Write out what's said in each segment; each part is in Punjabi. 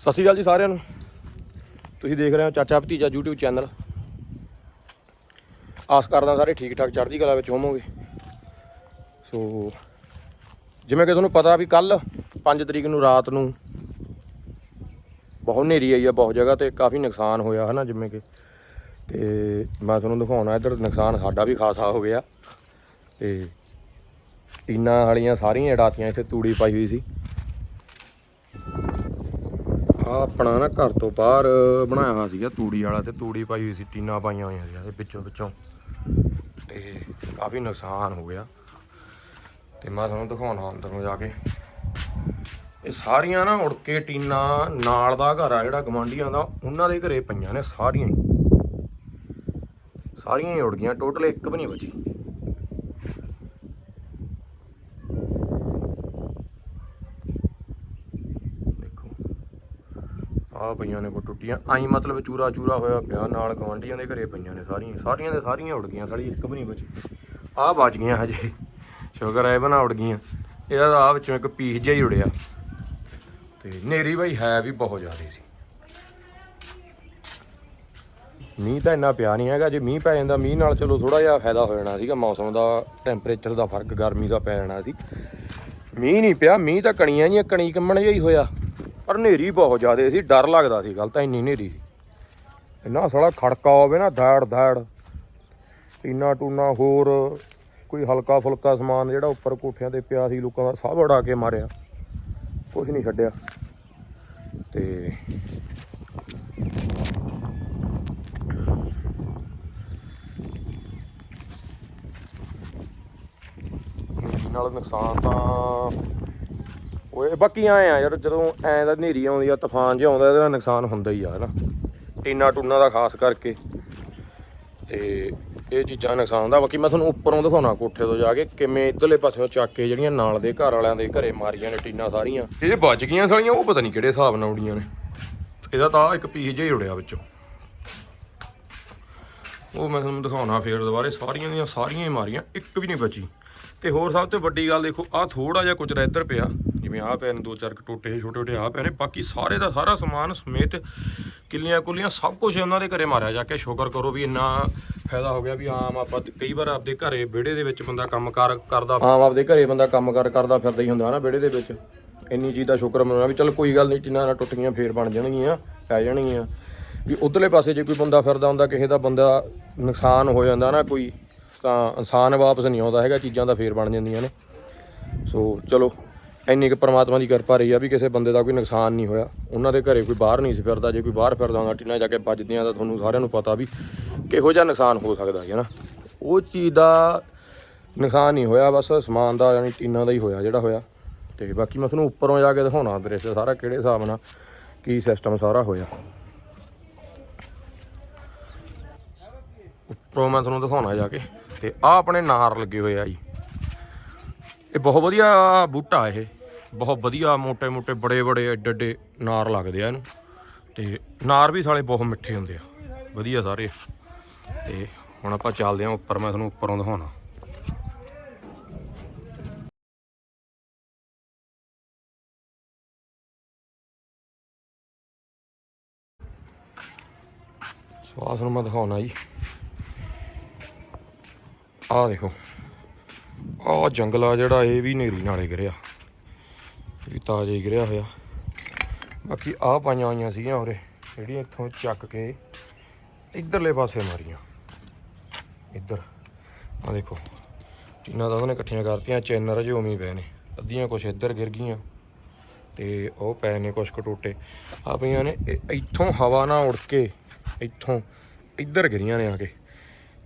ਸਤਿ ਸ਼੍ਰੀ ਅਕਾਲ ਜੀ ਸਾਰਿਆਂ ਨੂੰ। ਤੁਸੀਂ ਦੇਖ ਰਹੇ ਹੋ ਚਾਚਾ ਭਤੀਜਾ YouTube ਚੈਨਲ। ਆਸ ਕਰਦਾ ਸਾਰੇ ਠੀਕ ਠਾਕ ਚੜ੍ਹਦੀ ਕਲਾ ਵਿੱਚ ਹੋਵੋਗੇ। ਸੋ, ਜਿਵੇਂ ਕਿ ਤੁਹਾਨੂੰ ਪਤਾ ਵੀ ਕੱਲ 5 ਤਰੀਕ ਨੂੰ ਰਾਤ ਨੂੰ ਬਹੁਤ ਹਨੇਰੀ ਆਈ ਆ ਬਹੁਤ ਜਗ੍ਹਾ ਤੇ, ਕਾਫੀ ਨੁਕਸਾਨ ਹੋਇਆ ਹਨਾ ਜਿਵੇਂ ਕਿ। ਤੇ ਮੈਂ ਤੁਹਾਨੂੰ ਦਿਖਾਉਣਾ ਇੱਧਰ, ਨੁਕਸਾਨ ਸਾਡਾ ਵੀ ਖਾਸਾ ਹੋ ਗਿਆ। ਤੇ, ਟੀਨਾਂ ਵਾਲੀਆਂ ਸਾਰੀਆਂ ਉਡਾਤੀਆਂ ਇੱਥੇ ਤੂੜੀ ਪਾਈ ਹੋਈ ਸੀ। ਆ ਆਪਣਾ ਨਾ ਘਰ ਤੋਂ ਬਾਹਰ ਬਣਾਇਆ ਹੋਇਆ ਸੀਗਾ, ਤੂੜੀ ਵਾਲਾ ਤੇ ਤੂੜੀ ਪਾਈ ਹੋਈ ਸੀ, ਟੀਨਾਂ ਪਾਈਆਂ ਹੋਈਆਂ ਸੀ ਇਹਦੇ ਵਿੱਚੋਂ ਵਿੱਚੋਂ। ਤੇ ਕਾਫੀ ਨੁਕਸਾਨ ਹੋ ਗਿਆ। ਤੇ ਮੈਂ ਤੁਹਾਨੂੰ ਦਿਖਾਉਣਾ ਅੰਦਰ ਨੂੰ ਜਾ ਕੇ। ਇਹ ਸਾਰੀਆਂ ਨਾ ਉੜ ਕੇ ਟੀਨਾਂ ਨਾਲ ਦਾ ਘਰ ਆ, ਜਿਹੜਾ ਗਵਾਂਢੀਆਂ ਦਾ, ਉਹਨਾਂ ਦੇ ਘਰੇ ਪਈਆਂ ਨੇ ਸਾਰੀਆਂ ਹੀ। ਸਾਰੀਆਂ ਹੀ ਉੜ ਗਈਆਂ, ਟੋਟਲ ਇੱਕ ਵੀ ਨਹੀਂ ਬਚੀ। ਆ ਪਈਆਂ ਨੇ ਕੋ ਟੁੱਟੀਆਂ। ਆਈ ਮਤਲਬ ਚੂਰਾ ਚੂਰਾ ਹੋਇਆ ਪਿਆ, ਨਾਲ ਗਵਾਂਢੀਆਂ ਦੇ ਘਰੇ ਪਈਆਂ ਨੇ ਸਾਰੀਆਂ। ਸਾਰੀਆਂ ਦੇ ਸਾਰੀਆਂ ਉੜ ਗਈਆਂ ਸਾਲੀ ਇੱਕ ਵੀ ਨਹੀਂ ਬਚੀ। ਆ ਬਚ ਗਈਆਂ ਹਜੇ। ਸ਼ੁਕਰ ਹੈ ਬਣਾ ਉੜ ਗਈਆਂ। ਇਹਦਾ ਆ ਵਿੱਚੋਂ ਇੱਕ ਪੀਸ ਜਿਹਾ ਹੀ ਉੜਿਆ ਤੇ ਨੇਰੀ ਬਾਈ ਹੈ ਵੀ ਬਹੁਤ ਜ਼ਿਆਦਾ ਸੀ। ਮੀਂਹ ਤਾਂ ਇੰਨਾ ਪਿਆ ਨਹੀਂ ਹੈਗਾ। ਜੇ ਮੀਂਹ ਪੈ ਜਾਂਦਾ, ਮੀਂਹ ਨਾਲ ਚਲੋ ਥੋੜਾ ਜਿਹਾ ਫਾਇਦਾ ਹੋ ਜਾਣਾ ਸੀਗਾ। ਮੌਸਮ ਦਾ ਟੈਂਪਰੇਚਰ ਦਾ ਫ਼ਰਕ, ਗਰਮੀ ਦਾ ਪੈ ਜਾਣਾ ਸੀ। ਮੀਂਹ ਨਹੀਂ ਪਿਆ। ਮੀਂਹ ਤਾਂ ਕਣੀਆਂ ਜੀਆਂ, ਕਣੀ ਕੰਮਣ ਜਿਹਾ ਹੀ ਹੋਇਆ। ਪਰ ਹਨੇਰੀ ਬਹੁਤ ਜ਼ਿਆਦਾ ਸੀ, ਡਰ ਲੱਗਦਾ ਸੀ, ਗੱਲ ਤਾਂ ਇੰਨੀ ਹਨੇਰੀ ਸੀ। ਇੰਨਾ ਸਾਲਾ ਖੜਕਾ ਹੋਵੇ ਨਾ, ਧਾੜ ਧਾੜ, ਟੀਨਾ ਟੂਨਾ ਹੋਰ, ਕੋਈ ਹਲਕਾ ਫੁਲਕਾ ਸਮਾਨ ਜਿਹੜਾ ਉੱਪਰ ਕੋਠਿਆਂ ਤੇ ਪਿਆ ਸੀ, ਲੋਕਾਂ ਦਾ ਸਭ ਉਡਾ ਕੇ ਮਾਰਿਆ। ਕੁਝ ਨਹੀਂ ਛੱਡਿਆ। ਤੇ ਨਾਲ ਨੁਕਸਾਨ ਤਾਂ ਓਏ, ਬਾਕੀ ਆਏ ਆ ਯਾਰ, ਜਦੋਂ ਐਂ ਦਾ ਹਨੇਰੀ ਆਉਂਦੀ ਆ, ਤੂਫਾਨ ਜਿਹਾ ਆਉਂਦਾ, ਇਹਦੇ ਨੁਕਸਾਨ ਹੁੰਦਾ ਹੀ ਆ, ਹਨਾ? ਟੀਨਾ ਟੂਨਾ ਦਾ ਖਾਸ ਕਰਕੇ। ਤੇ ਇਹ ਚੀਜ਼ਾਂ ਨੁਕਸਾਨ ਹੁੰਦਾ। ਬਾਕੀ ਮੈਂ ਤੁਹਾਨੂੰ ਉੱਪਰੋਂ ਦਿਖਾਉਣਾ, ਕੋਠੇ ਤੋਂ ਜਾ ਕੇ, ਕਿਵੇਂ ਇਧਰਲੇ ਪਾਸਿਓਂ ਚੱਕ ਕੇ ਜਿਹੜੀਆਂ ਨਾਲ ਦੇ ਘਰ ਵਾਲਿਆਂ ਦੇ ਘਰੇ ਮਾਰੀਆਂ ਨੇ ਟੀਨਾ ਸਾਰੀਆਂ। ਇਹ ਬਚ ਗਈਆਂ ਸਾਲੀਆਂ, ਉਹ ਪਤਾ ਨਹੀਂ ਕਿਹੜੇ ਹਿਸਾਬ ਨਾਲ ਉੜੀਆਂ ਨੇ। ਇਹਦਾ ਤਾਂ ਇੱਕ ਪੀਸ ਜਿਹਾ ਹੀ ਉੜਿਆ ਵਿੱਚੋਂ। ਉਹ ਮੈਂ ਤੁਹਾਨੂੰ ਦਿਖਾਉਣਾ ਫੇਰ ਦੁਬਾਰੇ, ਸਾਰੀਆਂ ਦੀਆਂ ਸਾਰੀਆਂ ਹੀ ਮਾਰੀਆਂ, ਇੱਕ ਵੀ ਨਹੀਂ ਬਚੀ। ਤੇ ਹੋਰ ਸਭ ਤੋਂ ਵੱਡੀ ਗੱਲ ਦੇਖੋ, ਆਹ ਥੋੜਾ ਜਿਹਾ ਕੁਚਰਾ ਇੱਧਰ ਪਿਆ। ਜਿਵੇਂ ਆਹ ਪਏ ਨੇ ਦੋ ਚਾਰ ਕੁ ਟੋਟੇ ਛੋਟੇ ਛੋਟੇ ਆਹ ਪਏ ਨੇ, ਬਾਕੀ ਸਾਰੇ ਦਾ ਸਾਰਾ ਸਮਾਨ ਸਮੇਤ ਕਿੱਲੀਆਂ ਕੁੱਲੀਆਂ ਸਭ ਕੁਝ ਉਹਨਾਂ ਦੇ ਘਰੇ ਮਾਰਿਆ ਜਾ ਕੇ। ਸ਼ੁਕਰ ਕਰੋ ਵੀ ਇੰਨਾ ਫਾਇਦਾ ਹੋ ਗਿਆ ਵੀ ਆਮ ਆਪਾਂ ਕਈ ਵਾਰ ਆਪਦੇ ਘਰੇ ਵਿਹੜੇ ਦੇ ਵਿੱਚ ਬੰਦਾ ਕੰਮਕਾਰ ਕਰਦਾ। ਆਮ ਆਪਦੇ ਘਰੇ ਬੰਦਾ ਕੰਮਕਾਰ ਕਰਦਾ ਫਿਰਦਾ ਹੀ ਹੁੰਦਾ ਨਾ ਵਿਹੜੇ ਦੇ ਵਿੱਚ। ਇੰਨੀ ਚੀਜ਼ ਦਾ ਸ਼ੁਕਰ ਮਨਾਉਣਾ ਵੀ ਚਲ ਕੋਈ ਗੱਲ ਨਹੀਂ ਟੀਨਾਂ ਨਾਲ ਟੁੱਟ ਗਈਆਂ ਫੇਰ ਬਣ ਜਾਣਗੀਆਂ, ਪੈ ਜਾਣਗੀਆਂ। ਵੀ ਉਧਰਲੇ ਪਾਸੇ ਜੇ ਕੋਈ ਬੰਦਾ ਫਿਰਦਾ ਹੁੰਦਾ, ਕਿਸੇ ਦਾ ਬੰਦਾ ਨੁਕਸਾਨ ਹੋ ਜਾਂਦਾ ਨਾ ਕੋਈ, ਤਾਂ ਇਨਸਾਨ ਵਾਪਸ ਨਹੀਂ ਆਉਂਦਾ ਹੈਗਾ, ਚੀਜ਼ਾਂ ਦਾ ਫੇਰ ਬਣ ਜਾਂਦੀਆਂ ਨੇ। ਸੋ ਚਲੋ ਇੰਨੀ ਕੁ ਪ੍ਰਮਾਤਮਾ ਦੀ ਕਿਰਪਾ ਰਹੀ ਆ ਵੀ ਕਿਸੇ ਬੰਦੇ ਦਾ ਕੋਈ ਨੁਕਸਾਨ ਨਹੀਂ ਹੋਇਆ। ਉਹਨਾਂ ਦੇ ਘਰੇ ਕੋਈ ਬਾਹਰ ਨਹੀਂ ਸੀ ਫਿਰਦਾ, ਜੇ ਕੋਈ ਬਾਹਰ ਫਿਰਦਾ ਹੁੰਦਾ, ਟੀਨਾਂ ਜਾ ਕੇ ਵੱਜਦੀਆਂ ਤਾਂ ਤੁਹਾਨੂੰ ਸਾਰਿਆਂ ਨੂੰ ਪਤਾ ਵੀ ਕਿਹੋ ਜਿਹਾ ਨੁਕਸਾਨ ਹੋ ਸਕਦਾ ਹੈ ਨਾ ਉਹ ਚੀਜ਼ ਦਾ ਨੁਕਸਾਨ ਨਹੀਂ ਹੋਇਆ, ਬਸ ਸਮਾਨ ਦਾ ਯਾਨੀ ਟੀਨਾਂ ਦਾ ਹੀ ਹੋਇਆ ਜਿਹੜਾ ਹੋਇਆ। ਤੇ ਬਾਕੀ ਮੈਂ ਤੁਹਾਨੂੰ ਉੱਪਰੋਂ ਜਾ ਕੇ ਦਿਖਾਉਣਾ ਦ੍ਰਿਸ਼ ਸਾਰਾ ਕਿਹੜੇ ਹਿਸਾਬ ਨਾਲ ਕੀ ਸਿਸਟਮ ਸਾਰਾ ਹੋਇਆ। ਉੱਪਰੋਂ ਮੈਂ ਤੁਹਾਨੂੰ ਦਿਖਾਉਣਾ ਜਾ ਕੇ। ਤੇ ਆਹ ਆਪਣੇ ਨਾਰ ਲੱਗੇ ਹੋਏ ਆ ਜੀ। ਇਹ ਬਹੁਤ ਵਧੀਆ ਬੂਟਾ ਇਹ। ਬਹੁਤ ਵਧੀਆ ਮੋਟੇ ਮੋਟੇ ਬੜੇ ਬੜੇ ਐਡੇ ਐਡੇ ਨਾਰ ਲੱਗਦੇ ਆ ਇਹਨੂੰ। ਤੇ ਨਾਰ ਵੀ ਸਾਲੇ ਬਹੁਤ ਮਿੱਠੇ ਹੁੰਦੇ ਆ। ਵਧੀਆ ਸਾਰੇ। ਤੇ ਹੁਣ ਆਪਾਂ ਚੱਲਦੇ ਆ ਉੱਪਰ, ਮੈਂ ਤੁਹਾਨੂੰ ਉੱਪਰੋਂ ਦਿਖਾਉਣਾ। ਸੋ ਆਸ ਮੈਂ ਦਿਖਾਉਣਾ ਜੀ। ਆਹ ਦੇਖੋ। ਆਹ ਜੰਗਲਾ ਜਿਹੜਾ, ਇਹ ਵੀ ਨੇਰੀ ਨਾਲੇ ਗਿਰਿਆ। ਵੀ ਤਾਜ਼ਾ ਹੀ ਗਿਰਿਆ ਹੋਇਆ। ਬਾਕੀ ਆਹ ਪਾਈਆਂ ਹੋਈਆਂ ਸੀਗੀਆਂ ਉਰੇ, ਜਿਹੜੀਆਂ ਇੱਥੋਂ ਚੱਕ ਕੇ ਇਧਰਲੇ ਪਾਸੇ ਮਾਰੀਆਂ। ਇੱਧਰ। ਆਹ ਦੇਖੋ ਟੀਨਾਂ ਤਾਂ ਉਹਨੇ ਇਕੱਠੀਆਂ ਕਰਤੀਆਂ, ਚੈਨਰ ਜਿਹੇ ਉਵੇਂ ਪਏ ਨੇ। ਅੱਧੀਆਂ ਕੁਛ ਇੱਧਰ ਗਿਰ ਗਈਆਂ ਤੇ ਉਹ ਪਏ ਨੇ ਕੁਛ ਕਟੋਟੇ ਆ ਪਈਆਂ ਨੇ ਇੱਥੋਂ ਹਵਾ ਨਾਲ ਉੜ ਕੇ ਇੱਥੋਂ ਇੱਧਰ ਗਿਰੀਆਂ ਨੇ ਆ ਕੇ।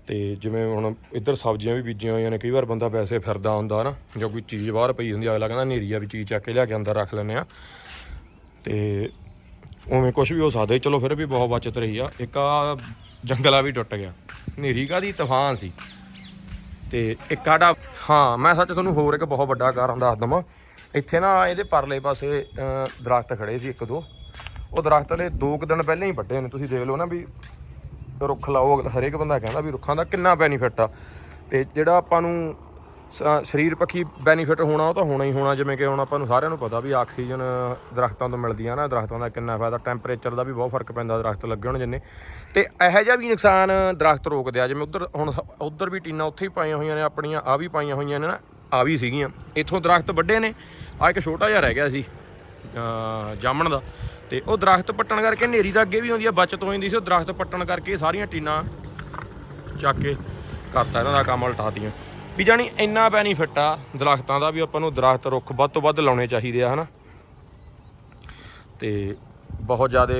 ਤੇ ਜਿਵੇਂ ਹੁਣ ਇੱਧਰ ਸਬਜ਼ੀਆਂ ਵੀ ਬੀਜੀਆਂ ਹੋਈਆਂ ਨੇ ਕਈ ਵਾਰ ਬੰਦਾ ਪੈਸੇ ਫਿਰਦਾ ਹੁੰਦਾ ਨਾ ਜਾਂ ਕੋਈ ਚੀਜ਼ ਬਾਹਰ ਪਈ ਹੁੰਦੀ ਅਗਲਾ ਕਹਿੰਦਾ ਨੇਰੀ ਵੀ ਚੀਜ਼ ਚੱਕ ਕੇ ਲਿਆ ਕੇ ਅੰਦਰ ਰੱਖ ਲੈਂਦੇ ਆ। ਤੇ ਉਵੇਂ ਕੁਝ ਵੀ ਹੋ ਸਕਦਾ ਚਲੋ ਫਿਰ ਵੀ ਬਹੁਤ ਬਚਤ ਰਹੀ ਆ। ਇੱਕ ਆ ਜੰਗਲਾ ਵੀ ਟੁੱਟ ਗਿਆ। ਨੇਰੀ ਕਾਦੀ ਤੂਫਾਨ ਸੀ। ਤੇ ਇੱਕ ਆਡਾ ਹਾਂ ਮੈਂ ਸੱਚ ਤੁਹਾਨੂੰ ਹੋਰ ਇੱਕ ਬਹੁਤ ਵੱਡਾ ਕਾਰਨ ਦੱਸ ਦਵਾਂ। ਇੱਥੇ ਨਾ ਇਹਦੇ ਪਰਲੇ ਪਾਸੇ ਅਹ, ਦਰਖਤ ਖੜੇ ਸੀ ਇੱਕ ਦੋ। ਉਹ ਦਰਖਤ ਨੇ ਦੋ ਕੁ ਦਿਨ ਪਹਿਲਾਂ ਹੀ ਵੱਡੇ ਨੇ। ਤੁਸੀਂ ਦੇਖ ਲਓ ਨਾ ਵੀ ਰੁੱਖ ਲਾਓ, ਅਗਲਾ- ਹਰੇਕ ਬੰਦਾ ਕਹਿੰਦਾ ਵੀ ਰੁੱਖਾਂ ਦਾ ਕਿੰਨਾ ਬੈਨੀਫਿਟ ਆ। ਤੇ ਜਿਹੜਾ ਆਪਾਂ ਨੂੰ ਸ- ਸਰੀਰ ਪੱਖੀ ਬੈਨੀਫਿਟ ਹੋਣਾ, ਉਹ ਤਾਂ ਹੋਣਾ ਹੀ ਹੋਣਾ। ਜਿਵੇਂ ਕਿ ਹੁਣ ਆਪਾਂ ਨੂੰ ਸਾਰਿਆਂ ਨੂੰ ਪਤਾ ਵੀ ਆਕਸੀਜਨ ਦਰਖਤਾਂ ਤੋਂ ਮਿਲਦੀ ਆ ਨਾ, ਦਰਖਤਾਂ ਦਾ ਕਿੰਨਾ ਫਾਇਦਾ ਟੈਂਪਰੇਚਰ ਦਾ ਵੀ ਬਹੁਤ ਫ਼ਰਕ ਪੈਂਦਾ, ਦਰਖਤ ਲੱਗੇ ਹੋਣ ਜਿੰਨੇ। ਤੇ ਇਹੋ ਜਿਹਾ ਵੀ ਨੁਕਸਾਨ ਦਰਖਤ ਰੋਕਦੇ ਆ। ਜਿਵੇਂ ਉਧਰ, ਹੁਣ ਉਧਰ ਵੀ ਟੀਨਾਂ ਉੱਥੇ ਹੀ ਪਾਈਆਂ ਹੋਈਆਂ ਨੇ, ਆਪਣੀਆਂ ਆ ਵੀ ਪਾਈਆਂ ਹੋਈਆਂ ਨੇ ਨਾ ਆ ਵੀ ਸੀਗੀਆਂ। ਇੱਥੋਂ ਦਰਖਤ ਵੱਡੇ ਨੇ ਆ ਇੱਕ ਛੋਟਾ ਜਿਹਾ ਰਹਿ ਗਿਆ ਸੀ ਜਾਮਣ ਦਾ। ਤੇ ਉਹ ਦਰਖਤ ਪੱਟਣ ਕਰਕੇ ਹਨੇਰੀ ਦਾ ਅੱਗੇ ਵੀ ਆਉਂਦੀ ਆ, ਬਚਤ ਹੋ ਜਾਂਦੀ ਸੀ, ਉਹ ਦਰਖਤ ਪੱਟਣ ਕਰਕੇ ਸਾਰੀਆਂ ਟੀਨਾਂ ਚੱਕ ਕੇ ਕਰਤਾ, ਇਹਨਾਂ ਦਾ ਕੰਮ ਉਲਟਾਤੀਆਂ। ਵੀ ਜਾਣੀ ਇੰਨਾ ਬੈਨੀਫਿਟ ਆ ਦਰਖਤਾਂ ਦਾ ਵੀ ਆਪਾਂ ਨੂੰ ਦਰਖਤ ਰੁੱਖ ਵੱਧ ਤੋਂ ਵੱਧ ਲਾਉਣੇ ਚਾਹੀਦੇ ਆ, ਹਨਾ। ਤੇ ਬਹੁਤ ਜ਼ਿਆਦਾ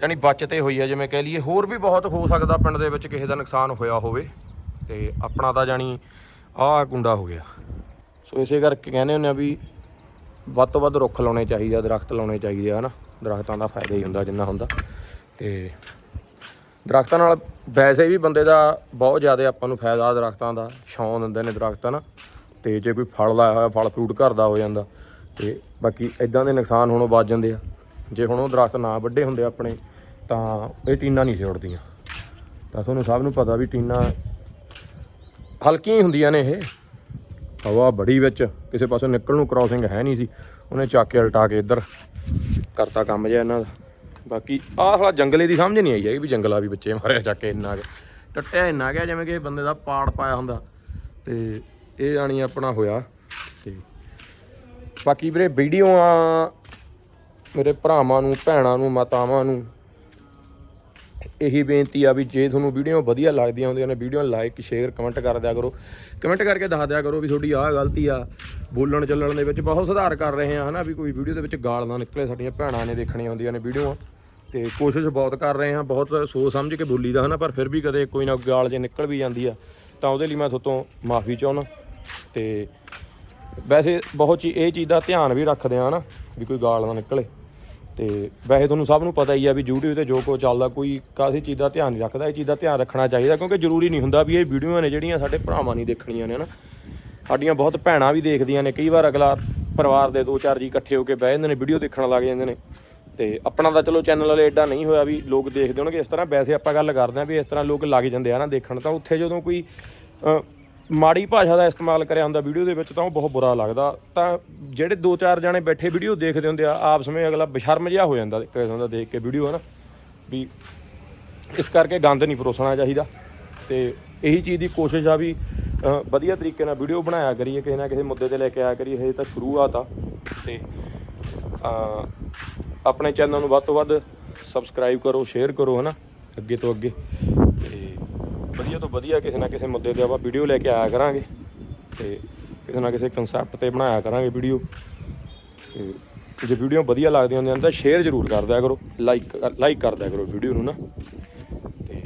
ਜਾਣੀ ਬਚਤੇ ਹੋਈ ਆ, ਜਿਵੇਂ ਕਹਿ ਲਈਏ, ਹੋਰ ਵੀ ਬਹੁਤ ਹੋ ਸਕਦਾ ਪਿੰਡ ਦੇ ਵਿੱਚ ਕਿਸੇ ਦਾ ਨੁਕਸਾਨ ਹੋਇਆ ਹੋਵੇ, ਤੇ ਆਪਣਾ ਤਾਂ ਜਾਣੀ ਆਹ ਗੁੰਡਾ ਹੋ ਗਿਆ। ਸੋ ਇਸੇ ਕਰਕੇ ਕਹਿੰਦੇ ਹੁੰਦੇ ਆ ਵੀ ਵੱਧ ਤੋਂ ਵੱਧ ਰੁੱਖ ਲਾਉਣੇ ਚਾਹੀਦੇ ਆ, ਦਰਖਤ ਲਾਉਣੇ ਚਾਹੀਦੇ ਆ, ਹਨਾ? ਦਰਖਤਾਂ ਦਾ ਫਾਇਦਾ ਹੀ ਹੁੰਦਾ ਜਿੰਨਾ ਹੁੰਦਾ। ਤੇ ਦਰਖਤਾਂ ਨਾਲ ਵੈਸੇ ਵੀ ਬੰਦੇ ਦਾ ਬਹੁਤ ਜ਼ਿਆਦਾ ਆਪਾਂ ਨੂੰ ਫਾਇਦਾ ਦਰਖਤਾਂ ਦਾ ਛਾਂ ਦਿੰਦੇ ਨੇ ਦਰਖਤ ਨਾ ਤੇ ਜੇ ਕੋਈ ਫਲ ਲਾਇਆ ਹੋਇਆ, ਫਲ ਫਰੂਟ ਘਰ ਦਾ ਹੋ ਜਾਂਦਾ, ਤੇ ਬਾਕੀ ਇਦਾਂ ਦੇ ਨੁਕਸਾਨ ਹੋਣੋਂ ਬਚ ਜਾਂਦੇ ਆ। ਜੇ ਹੁਣ ਉਹ ਦਰਖਤ ਨਾ ਵੱਡੇ ਹੁੰਦੇ ਆਪਣੇ, ਤਾਂ ਇਹ ਟੀਨਾਂ ਨਹੀਂ ਸੀ ਉੱਡਦੀਆਂ ਤਾਂ ਤੁਹਾਨੂੰ ਸਭ ਨੂੰ ਪਤਾ ਵੀ ਟੀਨਾਂ ਹਲਕੀਆਂ ਹੀ ਹੁੰਦੀਆਂ ਨੇ ਇਹ। ਹਵਾ ਬੜੀ ਵਿੱਚ, ਕਿਸੇ ਪਾਸੋਂ ਨਿਕਲਣ ਨੂੰ ਕ੍ਰਾਸਿੰਗ ਹੈ ਨਹੀਂ ਸੀ। ਉਹਨੇ ਚੱਕ ਕੇ ਉਲਟਾ ਕੇ ਇੱਧਰ ਕਰਤਾ ਕੰਮ ਜਿਹਾ ਇਹਨਾਂ ਦਾ। ਬਾਕੀ ਆਹ ਸਾਲਾ ਜੰਗਲੇ ਦੀ ਸਮਝ ਨਹੀਂ ਆਈ ਹੈਗੀ ਵੀ ਜੰਗਲਾ ਵੀ ਵਿੱਚੇ ਮਾਰਿਆ ਚੱਕ ਕੇ ਇੰਨਾ ਕਿ। ਟੱਟਿਆ ਇੰਨਾ ਗਿਆ ਜਿਵੇਂ ਕਿ ਬੰਦੇ ਦਾ ਪਾੜ ਪਾਇਆ ਹੁੰਦਾ। ਤੇ ਇਹ ਜਾਣੀ ਆਪਣਾ ਹੋਇਆ। ਤੇ ਬਾਕੀ ਵੀਰੇ ਵੀਡੀਓਆਂ ਮੇਰੇ ਭਰਾਵਾਂ ਨੂੰ, ਭੈਣਾਂ ਨੂੰ, ਮਾਤਾਵਾਂ ਨੂੰ ਇਹੀ ਬੇਨਤੀ ਆ ਵੀ ਜੇ ਤੁਹਾਨੂੰ ਵੀਡੀਓ ਵਧੀਆ ਲੱਗਦੀਆਂ ਹੁੰਦੀਆਂ ਨੇ, ਵੀਡੀਓ ਨੂੰ ਲਾਈਕ ਸ਼ੇਅਰ ਕਮੈਂਟ ਕਰ ਦਿਆ ਕਰੋ। ਕਮੈਂਟ ਕਰਕੇ ਦੱਸ ਦਿਆ ਕਰੋ ਵੀ ਤੁਹਾਡੀ ਆਹ ਗਲਤੀ ਆ। ਬੋਲਣ ਚੱਲਣ ਦੇ ਵਿੱਚ ਬਹੁਤ ਸੁਧਾਰ ਕਰ ਰਹੇ ਆ, ਹਨਾ ਵੀ ਕੋਈ ਵੀਡੀਓ ਦੇ ਵਿੱਚ ਗਾਲ ਨਾ ਨਿਕਲੇ, ਸਾਡੀਆਂ ਭੈਣਾਂ ਨੇ ਦੇਖਣੀਆਂ ਹੁੰਦੀਆਂ ਨੇ ਵੀਡੀਓਆਂ ਤੇ ਕੋਸ਼ਿਸ਼ ਬਹੁਤ ਕਰ ਰਹੇ ਆ, ਬਹੁਤ ਸੋਚ ਸਮਝ ਕੇ ਬੋਲੀ ਦਾ, ਹਨਾ, ਪਰ ਫਿਰ ਵੀ ਕਦੇ ਕੋਈ ਨਾ ਗਾਲ ਜੇ ਨਿਕਲ ਵੀ ਜਾਂਦੀ ਆ, ਤਾਂ ਉਹਦੇ ਲਈ ਮੈਂ ਤੁਹਾਤੋਂ ਮਾਫੀ ਚਾਹੁੰਦਾ। ਤੇ ਵੈਸੇ ਬਹੁਤ ਚੀ, ਇਹ ਚੀਜ਼ ਦਾ ਧਿਆਨ ਵੀ ਰੱਖਦੇ ਆ, ਹਨਾ, ਵੀ ਕੋਈ ਗਾਲ ਨਾ ਨਿਕਲੇ। ਤੇ ਵੈਸੇ ਤੁਹਾਨੂੰ ਸਭ ਨੂੰ ਪਤਾ ਹੀ ਆ ਵੀ YouTube ਤੇ ਜੋ ਕੁਝ ਚੱਲਦਾ, ਕੋਈ ਕਾਸੀ ਚੀਜ਼ ਦਾ ਧਿਆਨ ਨਹੀਂ ਰੱਖਦਾ, ਇਹ ਚੀਜ਼ ਦਾ ਧਿਆਨ ਰੱਖਣਾ ਚਾਹੀਦਾ ਕਿਉਂਕਿ ਜ਼ਰੂਰੀ ਨਹੀਂ ਹੁੰਦਾ ਵੀ ਇਹ ਵੀਡੀਓਆਂ ਨੇ ਜਿਹੜੀਆਂ ਸਾਡੇ ਭਰਾਵਾਂ ਨਹੀਂ ਦੇਖਣੀਆਂ ਨੇ ਹਨਾ। ਸਾਡੀਆਂ ਬਹੁਤ ਭੈਣਾਂ ਵੀ ਦੇਖਦੀਆਂ ਨੇ, ਕਈ ਵਾਰ ਅਗਲਾ ਪਰਿਵਾਰ ਦੇ ਦੋ ਚਾਰ ਜੀ ਇਕੱਠੇ ਹੋ ਕੇ ਬਹਿ ਜਾਂਦੇ ਨੇ, ਵੀਡੀਓ ਦੇਖਣ ਲੱਗ ਜਾਂਦੇ ਨੇ। ਤੇ ਆਪਣਾ ਤਾਂ ਚਲੋ ਚੈਨਲ ਵਾਲੇ ਐਡਾ ਨਹੀਂ ਹੋਇਆ ਵੀ ਲੋਕ ਦੇਖਦੇ ਹੋਣਗੇ, ਇਸ ਤਰ੍ਹਾਂ ਵੈਸੇ ਆਪਾਂ ਗੱਲ ਕਰਦੇ ਆਂ ਵੀ ਇਸ ਤਰ੍ਹਾਂ ਲੋਕ ਲੱਗ ਜਾਂਦੇ ਆ ਨਾ ਦੇਖਣ, ਤਾਂ ਉੱਥੇ ਜਦੋਂ ਕੋਈ ਮਾੜੀ ਭਾਸ਼ਾ ਦਾ ਇਸਤੇਮਾਲ ਕਰਿਆ ਹੁੰਦਾ ਵੀਡੀਓ ਦੇ ਵਿੱਚ ਤਾਂ ਉਹ ਬਹੁਤ ਬੁਰਾ ਲੱਗਦਾ। ਤਾਂ ਜਿਹੜੇ ਦੋ ਚਾਰ ਜਣੇ ਬੈਠੇ ਵੀਡੀਓ ਦੇਖਦੇ ਹੁੰਦੇ ਆ ਆਪਸ ਵਿੱਚ ਅਗਲਾ ਬਸ਼ਰਮ ਜਿਹਾ ਹੋ ਜਾਂਦਾ ਇੱਕ ਦਾ ਦੇਖ ਕੇ ਵੀਡੀਓ, ਹਨਾ? ਵੀ ਇਸ ਕਰਕੇ ਗੰਦ ਨਹੀਂ ਪਰੋਸਣਾ ਚਾਹੀਦਾ। ਤੇ ਇਹੀ ਚੀਜ਼ ਦੀ ਕੋਸ਼ਿਸ਼ ਆ ਵੀ ਵਧੀਆ ਤਰੀਕੇ ਨਾਲ ਵੀਡੀਓ ਬਣਾਇਆ ਕਰੀਏ, ਕਿਸੇ ਨਾ ਕਿਸੇ ਮੁੱਦੇ ਤੇ ਲੈ ਕੇ ਆਇਆ ਕਰੀਏ, ਹਜੇ ਤਾਂ ਸ਼ੁਰੂਆਤ ਆ। ਤੇ ਆਪਣੇ ਚੈਨਲ ਨੂੰ ਵੱਧ ਤੋਂ ਵੱਧ ਸਬਸਕ੍ਰਾਈਬ ਕਰੋ ਸ਼ੇਅਰ ਕਰੋ, ਹਨਾ? ਅੱਗੇ ਤੋਂ ਅੱਗੇ। ਵਧੀਆ ਤੋਂ ਵਧੀਆ ਕਿਸੇ ਨਾ ਕਿਸੇ ਮੁੱਦੇ ਤੇ ਆਪਾਂ ਵੀਡੀਓ ਲੈ ਕੇ ਆਇਆ ਕਰਾਂਗੇ ਤੇ ਕਿਸੇ ਨਾ ਕਿਸੇ ਕਨਸੈਪਟ ਤੇ ਬਣਾਇਆ ਕਰਾਂਗੇ ਵੀਡੀਓ ਤੇ ਜੇ ਵੀਡੀਓ ਵਧੀਆ ਲੱਗਦੀਆਂ ਹੁੰਦੀਆਂ ਨੇ ਤਾਂ ਸ਼ੇਅਰ ਜ਼ਰੂਰ ਕਰ ਦਿਆ ਕਰੋ ਲਾਈਕ ਲਾਈਕ ਕਰ ਦਿਆ ਕਰੋ ਵੀਡੀਓ ਨੂੰ ਨਾ। ਤੇ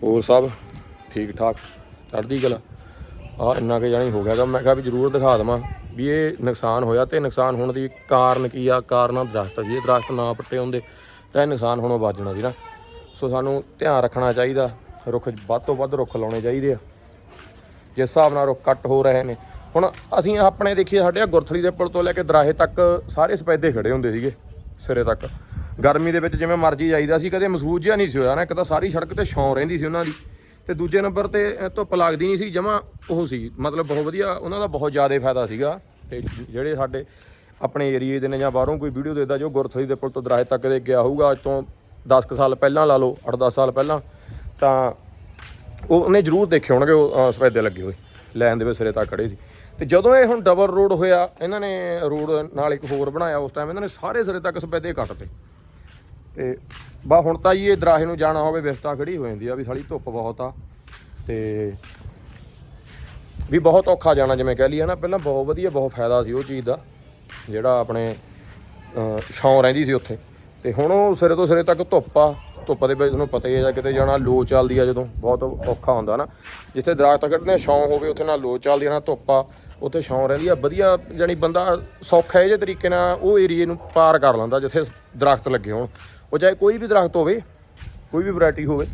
ਹੋਰ ਸਭ ਠੀਕ ਠਾਕ, ਚੜ੍ਹਦੀ ਕਲਾ। ਆ ਇੰਨਾ ਕਿ ਜਾਣੀ ਹੋ ਗਿਆਗਾ ਮੈਂ ਕਿਹਾ ਵੀ ਜ਼ਰੂਰ ਦਿਖਾ ਦਵਾਂ ਵੀ ਇਹ ਨੁਕਸਾਨ ਹੋਇਆ ਤੇ ਨੁਕਸਾਨ ਹੋਣ ਦੀ ਕਾਰਨ ਕੀ ਆ, ਕਾਰਨ ਆ ਦਰਖਤ ਜੀ, ਦਰਖਤ ਨਾ ਪੱਟੇ ਹੁੰਦੇ ਤਾਂ ਇਹ ਨੁਕਸਾਨ ਹੋਣੋਂ ਬਚ ਜਾਣਾ ਸੀ ਨਾ। ਸੋ ਸਾਨੂੰ ਧਿਆਨ ਰੱਖਣਾ ਚਾਹੀਦਾ, ਰੁੱਖ ਵੱਧ ਤੋਂ ਵੱਧ ਰੁੱਖ ਲਾਉਣੇ ਚਾਹੀਦੇ ਆ। ਜਿਸ ਹਿਸਾਬ ਨਾਲ ਰੁੱਖ ਕੱਟ ਹੋ ਰਹੇ ਨੇ। ਹੁਣ ਅਸੀਂ ਆਪਣੇ ਦੇਖੀਏ, ਸਾਡੇ ਆ ਗੁਰਥਲੀ ਦੇ ਪੁਲ ਤੋਂ ਲੈ ਕੇ ਦਰਾਹੇ ਤੱਕ ਸਾਰੇ ਸਪੈਦੇ ਖੜੇ ਹੁੰਦੇ ਸੀਗੇ, ਸਿਰੇ ਤੱਕ। ਗਰਮੀ ਦੇ ਵਿੱਚ ਜਿਵੇਂ ਮਰਜ਼ੀ ਜਾਈਦਾ ਸੀ, ਕਦੇ ਮਹਿਸੂਸ ਜਿਹਾ ਨਹੀਂ ਸੀ ਹੋਇਆ ਨਾ, ਇੱਕ ਤਾਂ ਸਾਰੀ ਸੜਕ ਤੇ ਛਾਂ ਰਹਿੰਦੀ ਸੀ ਉਹਨਾਂ ਦੀ। ਤੇ ਦੂਜੇ ਨੰਬਰ ਤੇ ਧੁੱਪ ਲੱਗਦੀ ਨਹੀਂ ਸੀ, ਜਮਾ ਉਹ ਸੀ। ਮਤਲਬ ਬਹੁਤ ਵਧੀਆ, ਉਹਨਾਂ ਦਾ ਬਹੁਤ ਜ਼ਿਆਦਾ ਫਾਇਦਾ ਸੀਗਾ। ਤੇ ਜਿਹੜੇ ਸਾਡੇ ਆਪਣੇ ਏਰੀਏ ਦੇ ਨੇ ਜਾਂ ਬਾਹਰੋਂ ਕੋਈ ਵੀਡੀਓ ਦੇਖਦਾ, ਜੋ ਗੁਰਥਲੀ ਦੇ ਪੁਲ ਤੋਂ ਦਰਾਹੇ ਤੱਕ ਦੇ ਗਿਆ ਹੋਊਗਾ, ਅੱਜ ਤੋਂ 10 ਕੁ ਸਾਲ ਪਹਿਲਾਂ ਲਾ ਲਓ 8-10 ਸਾਲ ਪਹਿਲਾਂ ਤਾਂ ਉਹ ਉਹਨੇ ਜ਼ਰੂਰ ਦੇਖੇ ਹੋਣਗੇ ਉਹ ਅ, ਸਫੈਦੇ ਲੱਗੇ ਹੋਏ ਲੈਣ ਦੇ ਵਿੱਚ ਸਿਰੇ ਤੱਕ ਖੜੇ ਸੀ। ਤੇ ਜਦੋਂ ਇਹ ਹੁਣ ਡਬਲ ਰੋਡ ਹੋਇਆ ਇਹਨਾਂ ਨੇ ਰੋਡ ਨਾਲ ਇੱਕ ਹੋਰ ਬਣਾਇਆ ਉਸ ਟਾਈਮ ਇਹਨਾਂ ਨੇ ਸਾਰੇ ਸਿਰੇ ਤੱਕ ਸਫੈਦੇ ਕੱਟਤੇ। ਤੇ ਬਾ ਹੁਣ ਤਾਂ ਜੀ ਇਹ ਦਰਾਹੇ ਨੂੰ ਜਾਣਾ ਹੋਵੇ ਵਿਵਸਥਾ ਖੜੀ ਹੋ ਜਾਂਦੀ ਆ ਵੀ ਸਾਲੀ ਧੁੱਪ ਬਹੁਤ ਆ ਤੇ ਵੀ ਬਹੁਤ ਔਖਾ ਜਾਣਾ ਜਿਵੇਂ ਕਹਿ ਲਈਏ ਨਾ ਪਹਿਲਾਂ ਬਹੁਤ ਵਧੀਆ ਬਹੁਤ ਫਾਇਦਾ ਸੀ ਉਹ ਚੀਜ਼ ਦਾ ਜਿਹੜਾ ਆਪਣੇ ਛਾਂ ਰਹਿੰਦੀ ਸੀ ਉੱਥੇ। ਤੇ ਹੁਣ ਉਹ ਸਿਰੇ ਤੋਂ ਸਿਰੇ ਤੱਕ ਧੁੱਪ ਆ। ਧੁੱਪ ਦੇ ਵਿੱਚ ਤੁਹਾਨੂੰ ਪਤਾ ਹੀ ਹੈ ਕਿਤੇ ਜਾਣਾ, ਲੋ ਚੱਲਦੀ ਆ ਜਦੋਂ। ਬਹੁਤ ਔਖਾ ਹੁੰਦਾ ਨਾ। ਜਿੱਥੇ ਦਰਖਤ ਕੱਟਦੇ ਛਾਂ ਹੋਵੇ, ਉੱਥੇ ਨਾ ਲੋ ਚੱਲਦੀ ਆ ਨਾ, ਧੁੱਪ ਆ। ਉੱਥੇ ਛਾਂ ਰਹਿੰਦੀ ਆ। ਵਧੀਆ ਜਾਨੀ ਬੰਦਾ ਸੌਖਾ ਇਹ ਜੇ ਤਰੀਕੇ ਨਾਲ ਉਹ ਏਰੀਏ ਨੂੰ ਪਾਰ ਕਰ ਲੈਂਦਾ, ਜਿੱਥੇ ਦਰਖਤ ਲੱਗੇ ਹੋਣ। ਉਹ ਚਾਹੇ ਕੋਈ ਵੀ ਦਰਖਤ ਹੋਵੇ, ਕੋਈ ਵੀ ਵੈਰਾਈਟੀ ਹੋਵੇ